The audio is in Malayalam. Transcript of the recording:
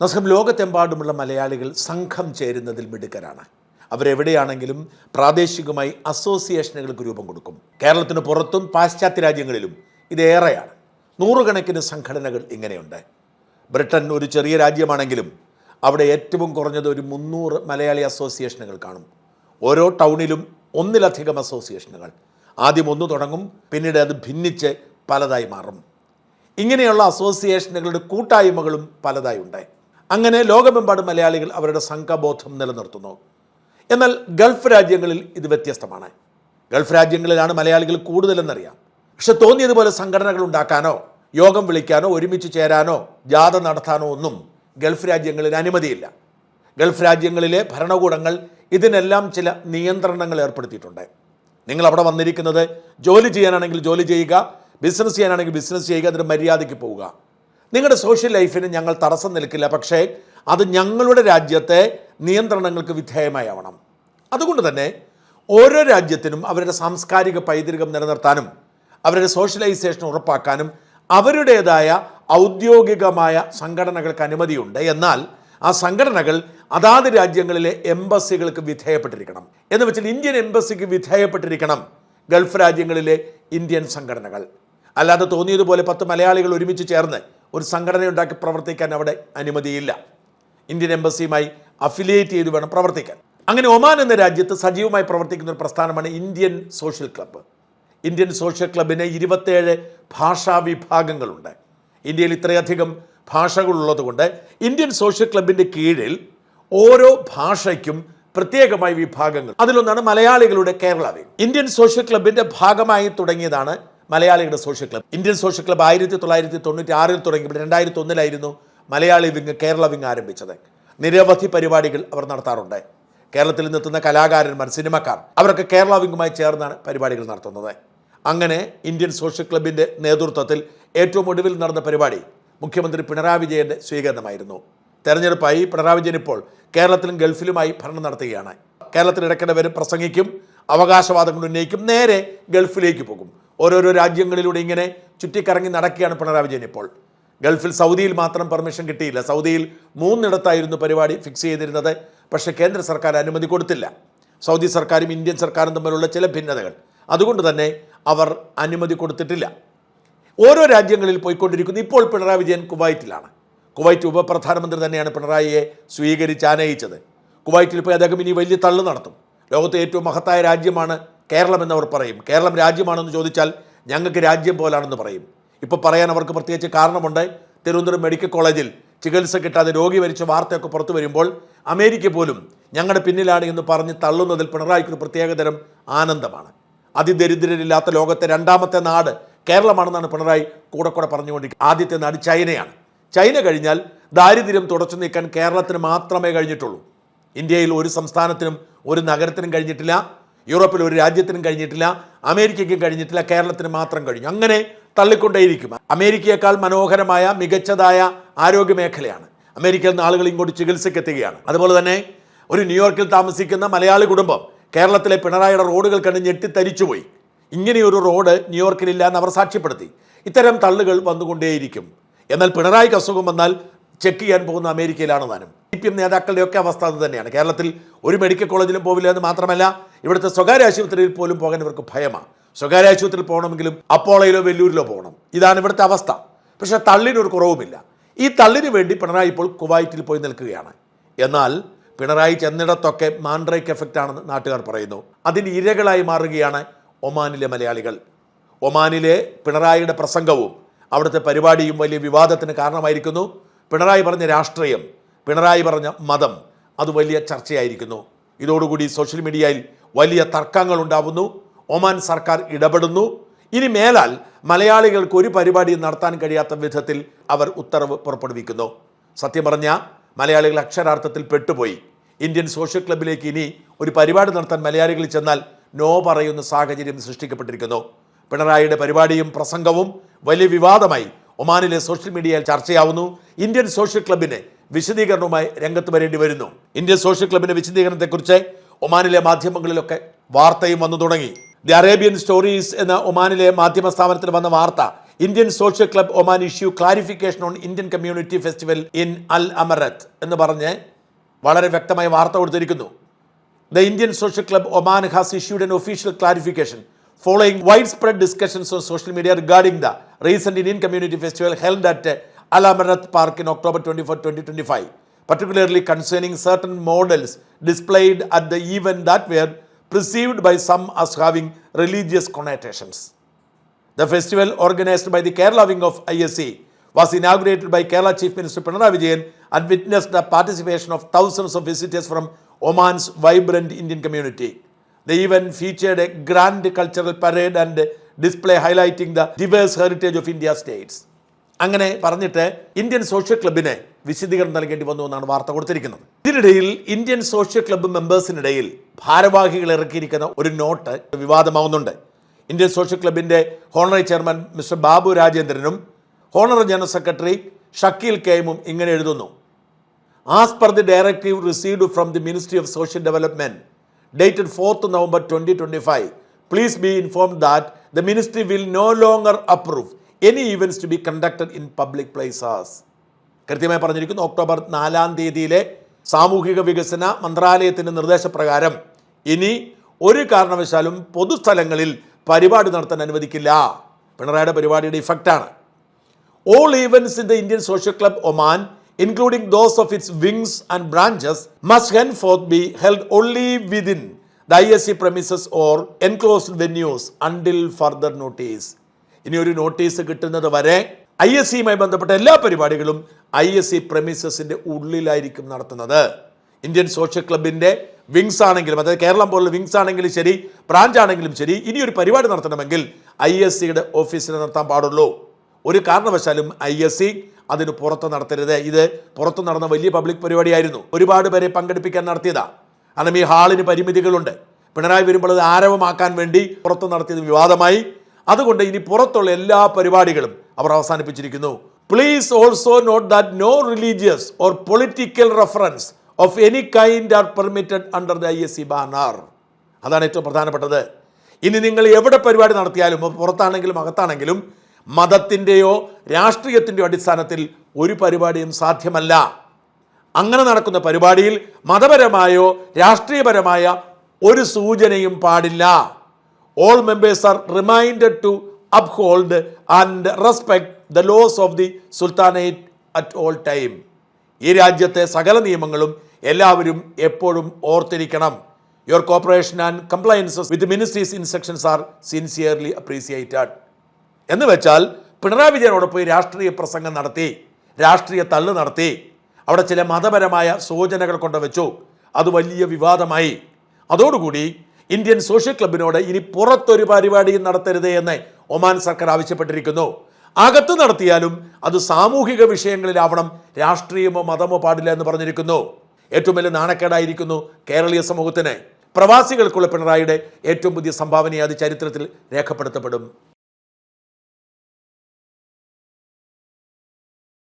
നമസ്കാരം ലോകത്തെമ്പാടുമുള്ള മലയാളികൾ സംഘം ചേരുന്നതിൽ മിടുക്കരാണ്. അവരെവിടെയാണെങ്കിലും പ്രാദേശികമായി അസോസിയേഷനുകൾക്ക് രൂപം കൊടുക്കും. കേരളത്തിന് പുറത്തും പാശ്ചാത്യ രാജ്യങ്ങളിലും ഇതേറെയാണ് നൂറുകണക്കിന് സംഘടനകൾ ഇങ്ങനെയുണ്ട്. ബ്രിട്ടൻ ഒരു ചെറിയ രാജ്യമാണെങ്കിലും അവിടെ ഏറ്റവും കുറഞ്ഞത് ഒരു മുന്നൂറ് മലയാളി അസോസിയേഷനുകൾ കാണും. ഓരോ ടൗണിലും ഒന്നിലധികം അസോസിയേഷനുകൾ. ആദ്യം ഒന്ന് തുടങ്ങും പിന്നീട് അത് ഭിന്നിച്ച് പലതായി മാറും. ഇങ്ങനെയുള്ള അസോസിയേഷനുകളുടെ കൂട്ടായ്മകളും പലതായി ഉണ്ട് അങ്ങനെ ലോകമെമ്പാടും മലയാളികൾ അവരുടെ സംഘബോധം നിലനിർത്തുന്നു. എന്നാൽ ഗൾഫ് രാജ്യങ്ങളിൽ ഇത് വ്യത്യസ്തമാണ്. ഗൾഫ് രാജ്യങ്ങളിലാണ് മലയാളികൾ കൂടുതലെന്നറിയാം. പക്ഷെ തോന്നിയതുപോലെ സംഘടനകൾ ഉണ്ടാക്കാനോ യോഗം വിളിക്കാനോ ഒരുമിച്ച് ചേരാനോ ജാഥ നടത്താനോ ഒന്നും ഗൾഫ് രാജ്യങ്ങളിൽ അനുമതിയില്ല. ഗൾഫ് രാജ്യങ്ങളിലെ ഭരണകൂടങ്ങൾ ഇതിനെല്ലാം ചില നിയന്ത്രണങ്ങൾ ഏർപ്പെടുത്തിയിട്ടുണ്ട്. നിങ്ങൾ അവിടെ വന്നിരിക്കുന്നത് ജോലി ചെയ്യാനാണെങ്കിൽ ജോലി ചെയ്യുക ബിസിനസ് ചെയ്യാനാണെങ്കിൽ ബിസിനസ് ചെയ്യുക അതിന് മര്യാദയ്ക്ക് പോവുക. നിങ്ങളുടെ സോഷ്യൽ ലൈഫിന് ഞങ്ങൾ തടസ്സം നിൽക്കില്ല. പക്ഷേ അത് ഞങ്ങളുടെ രാജ്യത്തെ നിയന്ത്രണങ്ങൾക്ക് വിധേയമായാവണം അതുകൊണ്ട് തന്നെ ഓരോ രാജ്യത്തിനും അവരുടെ സാംസ്കാരിക പൈതൃകം നിലനിർത്താനും അവരുടെ സോഷ്യലൈസേഷൻ ഉറപ്പാക്കാനും അവരുടേതായ ഔദ്യോഗികമായ സംഘടനകൾക്ക് അനുമതിയുണ്ട്. എന്നാൽ ആ സംഘടനകൾ അതാത് രാജ്യങ്ങളിലെ എംബസികൾക്ക് വിധേയപ്പെട്ടിരിക്കണം. എന്ന് വെച്ചാൽ ഇന്ത്യൻ എംബസിക്ക് വിധേയപ്പെട്ടിരിക്കണം ഗൾഫ് രാജ്യങ്ങളിലെ ഇന്ത്യൻ സംഘടനകൾ. അല്ലാതെ തോന്നിയതുപോലെ പത്ത് മലയാളികൾ ഒരുമിച്ച് ചേർന്ന് ഒരു സംഘടനയുണ്ടാക്കി പ്രവർത്തിക്കാൻ അവിടെ അനുമതിയില്ല. ഇന്ത്യൻ എംബസിയുമായി അഫിലിയേറ്റ് ചെയ്ത് വേണം പ്രവർത്തിക്കാൻ. അങ്ങനെ ഒമാൻ എന്ന രാജ്യത്ത് സജീവമായി പ്രവർത്തിക്കുന്ന ഒരു പ്രസ്ഥാനമാണ് Indian social club. Indian social ക്ലബിന് ഇരുപത്തേഴ് ഭാഷാ വിഭാഗങ്ങളുണ്ട്. ഇന്ത്യയിൽ ഇത്രയധികം ഭാഷകളുള്ളതുകൊണ്ട് ഇന്ത്യൻ സോഷ്യൽ ക്ലബിന്റെ കീഴിൽ ഓരോ ഭാഷയ്ക്കും പ്രത്യേകമായി വിഭാഗങ്ങൾ. അതിലൊന്നാണ് മലയാളികളുടെ കേരള വിംഗ് ഇന്ത്യൻ സോഷ്യൽ ക്ലബിന്റെ ഭാഗമായി തുടങ്ങിയതാണ് മലയാളികളുടെ social club Indian social club ആയിരത്തി തൊള്ളായിരത്തി തൊണ്ണൂറ്റി ആറിൽ തുടങ്ങി രണ്ടായിരത്തി ഒന്നിലായിരുന്നു മലയാളി വിങ് കേരള വിങ് ആരംഭിച്ചത്. നിരവധി പരിപാടികൾ അവർ നടത്താറുണ്ട്. കേരളത്തിൽ നിന്നെത്തുന്ന കലാകാരന്മാർ സിനിമക്കാർ അവരൊക്കെ കേരള വിങ്ങുമായി ചേർന്നാണ് പരിപാടികൾ നടത്തുന്നത്. അങ്ങനെ ഇന്ത്യൻ സോഷ്യൽ ക്ലബിന്റെ നേതൃത്വത്തിൽ ഏറ്റവും ഒടുവിൽ നടന്ന പരിപാടി മുഖ്യമന്ത്രി പിണറായി വിജയന്റെ സ്വീകരണമായിരുന്നു. തെരഞ്ഞെടുപ്പായി പിണറായി വിജയൻ ഇപ്പോൾ കേരളത്തിലും ഗൾഫിലുമായി ഭരണം നടത്തുകയാണ്. കേരളത്തിൽ ഇടയ്ക്കിടെ വരും പ്രസംഗിക്കും അവകാശവാദങ്ങൾ ഉന്നയിക്കും നേരെ ഗൾഫിലേക്ക് പോകും. ഓരോരോ രാജ്യങ്ങളിലൂടെ ഇങ്ങനെ ചുറ്റിക്കറങ്ങി നടക്കുകയാണ് പിണറായി വിജയൻ ഇപ്പോൾ. ഗൾഫിൽ സൗദിയിൽ മാത്രം പെർമിഷൻ കിട്ടിയില്ല. സൗദിയിൽ മൂന്നിടത്തായിരുന്നു പരിപാടി ഫിക്സ് ചെയ്തിരുന്നത്. പക്ഷേ കേന്ദ്ര സർക്കാർ അനുമതി കൊടുത്തില്ല. സൗദി സർക്കാരും ഇന്ത്യൻ സർക്കാരും തമ്മിലുള്ള ചില ഭിന്നതകൾ. അതുകൊണ്ട് തന്നെ അവർ അനുമതി കൊടുത്തിട്ടില്ല. ഓരോ രാജ്യങ്ങളിൽ പോയിക്കൊണ്ടിരിക്കുന്നു. ഇപ്പോൾ പിണറായി വിജയൻ കുവൈറ്റിലാണ്. കുവൈറ്റ് ഉപപ്രധാനമന്ത്രി തന്നെയാണ് പിണറായിയെ സ്വീകരിച്ച് ആനയിച്ചത്. കുവൈറ്റിൽ പോയി അദ്ദേഹം ഇനി വലിയ തള്ളു നടത്തും. ലോകത്തെ ഏറ്റവും മഹത്തായ രാജ്യമാണ് കേരളം എന്നവർ പറയും. കേരളം രാജ്യമാണെന്ന് ചോദിച്ചാൽ ഞങ്ങൾക്ക് രാജ്യം പോലാണെന്ന് പറയും. ഇപ്പോൾ പറയാൻ അവർക്ക് പ്രത്യേകിച്ച് കാരണമുണ്ട്. തിരുവനന്തപുരം മെഡിക്കൽ കോളേജിൽ ചികിത്സ കിട്ടാതെ രോഗി വരിച്ച വാർത്തയൊക്കെ പുറത്തു വരുമ്പോൾ അമേരിക്ക പോലും ഞങ്ങളുടെ പിന്നിലാണ് എന്ന് പറഞ്ഞ് തള്ളുന്നതിൽ പിണറായിക്ക് ഒരു പ്രത്യേകതരം ആനന്ദമാണ്. അതിദരിദ്രരില്ലാത്ത ലോകത്തെ രണ്ടാമത്തെ നാട് കേരളമാണെന്നാണ് പിണറായി കൂടെ കൂടെ പറഞ്ഞുകൊണ്ടിരിക്കുന്നത്. ആദ്യത്തെ നാട് ചൈനയാണ്. ചൈന കഴിഞ്ഞാൽ ദാരിദ്ര്യം തുടച്ചു നീക്കാൻ കേരളത്തിന് മാത്രമേ കഴിഞ്ഞിട്ടുള്ളൂ. ഇന്ത്യയിൽ ഒരു സംസ്ഥാനത്തിനും ഒരു നഗരത്തിനും കഴിഞ്ഞിട്ടില്ല. യൂറോപ്പിൽ ഒരു രാജ്യത്തിനും കഴിഞ്ഞിട്ടില്ല അമേരിക്കയ്ക്കും കഴിഞ്ഞിട്ടില്ല കേരളത്തിന് മാത്രം കഴിഞ്ഞു. അങ്ങനെ തള്ളിക്കൊണ്ടേയിരിക്കും. അമേരിക്കയേക്കാൾ മനോഹരമായ മികച്ചതായ ആരോഗ്യ മേഖലയാണ് അമേരിക്കയിൽ നിന്ന് ആളുകൾ ഇങ്ങോട്ട് ചികിത്സയ്ക്ക് എത്തുകയാണ് അതുപോലെ തന്നെ ഒരു ന്യൂയോർക്കിൽ താമസിക്കുന്ന മലയാളി കുടുംബം കേരളത്തിലെ പിണറായിയുടെ റോഡുകൾ കണ്ട് ഞെട്ടിത്തരിച്ചുപോയി. ഇങ്ങനെയൊരു റോഡ് ന്യൂയോർക്കിലില്ല എന്ന് അവർ സാക്ഷ്യപ്പെടുത്തി. ഇത്തരം തള്ളുകൾ വന്നുകൊണ്ടേയിരിക്കും. എന്നാൽ പിണറായിക്ക് അസുഖം വന്നാൽ ചെക്ക് ചെയ്യാൻ പോകുന്ന അമേരിക്കയിലാണ് താനും? സി പി എം നേതാക്കളുടെയൊക്കെ അവസ്ഥ അത് തന്നെയാണ്. കേരളത്തിൽ ഒരു മെഡിക്കൽ കോളേജിലും പോവില്ല എന്ന് മാത്രമല്ല ഇവിടുത്തെ സ്വകാര്യ ആശുപത്രിയിൽ പോലും പോകാൻ ഇവർക്ക് ഭയമാണ്. സ്വകാര്യ ആശുപത്രിയിൽ പോകണമെങ്കിലും അപ്പോളയിലോ വെല്ലൂരിലോ പോകണം. ഇതാണ് ഇവിടുത്തെ അവസ്ഥ. പക്ഷേ തള്ളിനൊരു കുറവുമില്ല. ഈ തള്ളിന് വേണ്ടി പിണറായി ഇപ്പോൾ കുവൈറ്റിൽ പോയി നിൽക്കുകയാണ്. എന്നാൽ പിണറായി ചെന്നിടത്തൊക്കെ മാൻഡ്രൈക്ക് എഫക്റ്റ് ആണെന്ന് നാട്ടുകാർ പറയുന്നു. അതിന് ഇരകളായി മാറുകയാണ് ഒമാനിലെ മലയാളികൾ. ഒമാനിലെ പിണറായിയുടെ പ്രസംഗവും അവിടുത്തെ പരിപാടിയും വലിയ വിവാദത്തിന് കാരണമായിരിക്കുന്നു. പിണറായി പറഞ്ഞ രാഷ്ട്രീയം പിണറായി പറഞ്ഞ മതം അത് വലിയ ചർച്ചയായിരിക്കുന്നു. ഇതോടുകൂടി സോഷ്യൽ മീഡിയയിൽ വലിയ തർക്കങ്ങൾ ഉണ്ടാവുന്നു ഒമാൻ സർക്കാർ ഇടപെടുന്നു. ഇനി മേലാൽ മലയാളികൾക്ക് ഒരു പരിപാടിയും നടത്താൻ കഴിയാത്ത വിധത്തിൽ അവർ ഉത്തരവ് പുറപ്പെടുവിക്കുന്നു. സത്യം പറഞ്ഞാൽ മലയാളികൾ അക്ഷരാർത്ഥത്തിൽ പെട്ടുപോയി. ഇന്ത്യൻ സോഷ്യൽ ക്ലബിലേക്ക് ഇനി ഒരു പരിപാടി നടത്താൻ മലയാളികൾ ചെന്നാൽ നോ പറയുന്ന സാഹചര്യം സൃഷ്ടിക്കപ്പെട്ടിരിക്കുന്നു. പിണറായിയുടെ പരിപാടിയും പ്രസംഗവും വലിയ വിവാദമായി ഒമാനിലെ സോഷ്യൽ മീഡിയയിൽ ചർച്ചയാവുന്നു. ഇന്ത്യൻ സോഷ്യൽ ക്ലബിന് വിശദീകരണവുമായി രംഗത്ത് വരേണ്ടി വരുന്നു. ഇന്ത്യൻ സോഷ്യൽ ക്ലബിന്റെ വിശദീകരണത്തെക്കുറിച്ച് ഒമാനിലെ മാധ്യമങ്ങളിലൊക്കെ വാർത്തയും വന്നു തുടങ്ങി. ദി അറേബ്യൻ സ്റ്റോറീസ് എന്ന ഒമാനിലെ മാധ്യമ സ്ഥാപനത്തിൽ വന്ന വാർത്ത Indian social club Oman issue clarification on Indian community festival in Al Amerat എന്ന് പറഞ്ഞ് വളരെ വ്യക്തമായ വാർത്ത കൊടുത്തിരിക്കുന്നു. The Indian social club Oman has issued an official clarification following widespread discussions on social media regarding the recent Indian community festival held uh, Al Amarath Park in October 24, 2025, particularly concerning certain models displayed at the event that were perceived by some as having religious connotations. The festival, organized by the Kerala wing of ISE was inaugurated by Kerala Chief Minister Pinarayi Vijayan and witnessed the participation of thousands of visitors from Oman's vibrant Indian community. The event featured a grand cultural parade and display highlighting the diverse heritage of India's states. അങ്ങനെ പറഞ്ഞിട്ട് ഇന്ത്യൻ സോഷ്യൽ ക്ലബിന് വിശദീകരണം നൽകേണ്ടി വന്നു എന്നാണ് വാർത്ത കൊടുത്തിരിക്കുന്നത്. ഇതിനിടയിൽ ഇന്ത്യൻ സോഷ്യൽ ക്ലബ്ബ് മെമ്പേഴ്സിനിടയിൽ ഭാരവാഹികൾ ഇറക്കിയിരിക്കുന്ന ഒരു നോട്ട് വിവാദമാവുന്നുണ്ട്. ഇന്ത്യൻ സോഷ്യൽ ക്ലബിന്റെ ഹോണററി ചെയർമാൻ മിസ്റ്റർ ബാബു രാജേന്ദ്രനും ഹോണററി ജനറൽ സെക്രട്ടറി ഷക്കീൽ കെയമും ഇങ്ങനെ എഴുതുന്നു. As per the directive received from the ministry of social development dated fourth November twenty twenty five please be inform that the ministry will no longer approve any events to be conducted in public places കൃത്യമായി പറഞ്ഞിരിക്കുന്നു ഒക്ടോബർ നാലാം തീയതിയിലെ സാമൂഹിക വികസന മന്ത്രാലയത്തിന്റെ നിർദ്ദേശപ്രകാരം ഇനി ഒരു കാരണവശാലും പൊതുസ്ഥലങ്ങളിൽ പരിപാടി നടത്താൻ അനുവദിക്കില്ല പിണറായിയുടെ പരിപാടിയുടെ ഇഫക്റ്റാണ് All events in the Indian Social Club Oman, including those of its wings and branches, must henceforth be held only within the ISC premises or enclosed venues until further notice. ഇനി ഒരു നോട്ടീസ് കിട്ടുന്നത് വരെ ഐ എസ് സിയുമായി ബന്ധപ്പെട്ട എല്ലാ പരിപാടികളും ഐ എസ് സി പ്രമിസസിന്റെ ഉള്ളിലായിരിക്കും നടത്തുന്നത്. ഇന്ത്യൻ സോഷ്യൽ ക്ലബിന്റെ വിങ്സ് ആണെങ്കിലും അതായത് കേരളം പോലുള്ള വിങ്സ് ആണെങ്കിലും ശരി ബ്രാഞ്ച് ആണെങ്കിലും ശരി ഇനി ഒരു പരിപാടി നടത്തണമെങ്കിൽ ഐ എസ് സിയുടെ ഓഫീസിൽ നടത്താൻ പാടുള്ളൂ. ഒരു കാരണവശാലും ഐ എസ് സി അതിന് പുറത്ത് നടത്തരുത്. ഇത് പുറത്ത് നടന്ന വലിയ പബ്ലിക് പരിപാടിയായിരുന്നു. ഒരുപാട് പേരെ പങ്കെടുപ്പിക്കാൻ നടത്തിയതാ. കാരണം ഈ ഹാളിന് പരിമിതികളുണ്ട്. പിണറായി വരുമ്പോൾ അത് ആരവമാക്കാൻ വേണ്ടി പുറത്ത് നടത്തിയത് വിവാദമായി. അതുകൊണ്ട് ഇനി പുറത്തുള്ള എല്ലാ പരിപാടികളും അവർ അവസാനിപ്പിച്ചിരിക്കുന്നു. Please also note that no religious or political reference of any kind are permitted under the I S C banner അതാണ് ഏറ്റവും പ്രധാനപ്പെട്ടത്. ഇനി നിങ്ങൾ എവിടെ പരിപാടി നടത്തിയാലും പുറത്താണെങ്കിലും അകത്താണെങ്കിലും മതത്തിന്റെയോ രാഷ്ട്രീയത്തിന്റെയോ അടിസ്ഥാനത്തിൽ ഒരു പരിപാടിയും സാധ്യമല്ല. അങ്ങനെ നടക്കുന്ന പരിപാടിയിൽ മതപരമായോ രാഷ്ട്രീയപരമായ ഒരു സൂചനയും പാടില്ല. All members are reminded to uphold and respect the laws of the sultanate at all time ഈ രാജ്യത്തെ സകല നിയമങ്ങളും എല്ലാവരും എപ്പോഴും ഓർത്തിരിക്കണം. Your cooperation and compliances with ministry's instructions are sincerely appreciated എന്ന് വെച്ചാൽ പിണറായി വിജയനോട് പോയി രാഷ്ട്രീയ പ്രസംഗം നടത്തി രാഷ്ട്രീയ തള്ളു നടത്തി അവിടെ ചില മതപരമായ സൂചനകൾ കൊണ്ടുവച്ചു. അത് വലിയ വിവാദമായി. അതോടുകൂടി ഇന്ത്യൻ സോഷ്യൽ ക്ലബിനോട് ഇനി പുറത്തൊരു പരിപാടിയും നടത്തരുത് എന്ന് ഒമാൻ സർക്കാർ ആവശ്യപ്പെട്ടിരിക്കുന്നു. അകത്ത് നടത്തിയാലും അത് സാമൂഹിക വിഷയങ്ങളിലാവണം രാഷ്ട്രീയമോ മതമോ പാടില്ല എന്ന് പറഞ്ഞിരിക്കുന്നു. ഏറ്റവും വലിയ നാണക്കേടായിരിക്കുന്നു കേരളീയ സമൂഹത്തിന്. പ്രവാസികൾക്കുള്ള പിണറായിയുടെ ഏറ്റവും പുതിയ സംഭാവനയെ അത് ചരിത്രത്തിൽ രേഖപ്പെടുത്തപ്പെടും.